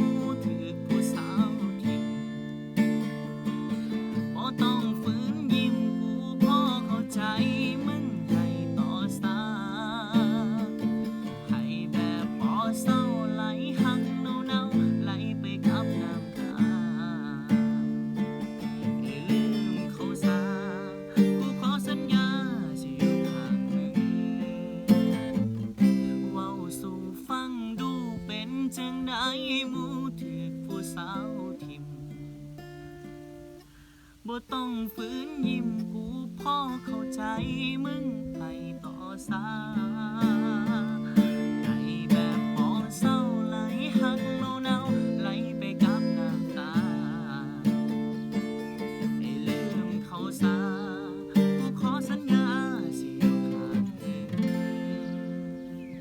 anymore. สาวทิมบ่ต้องฝืนยิ้มกูพ่อเข้าใจมึงไปต่อสาว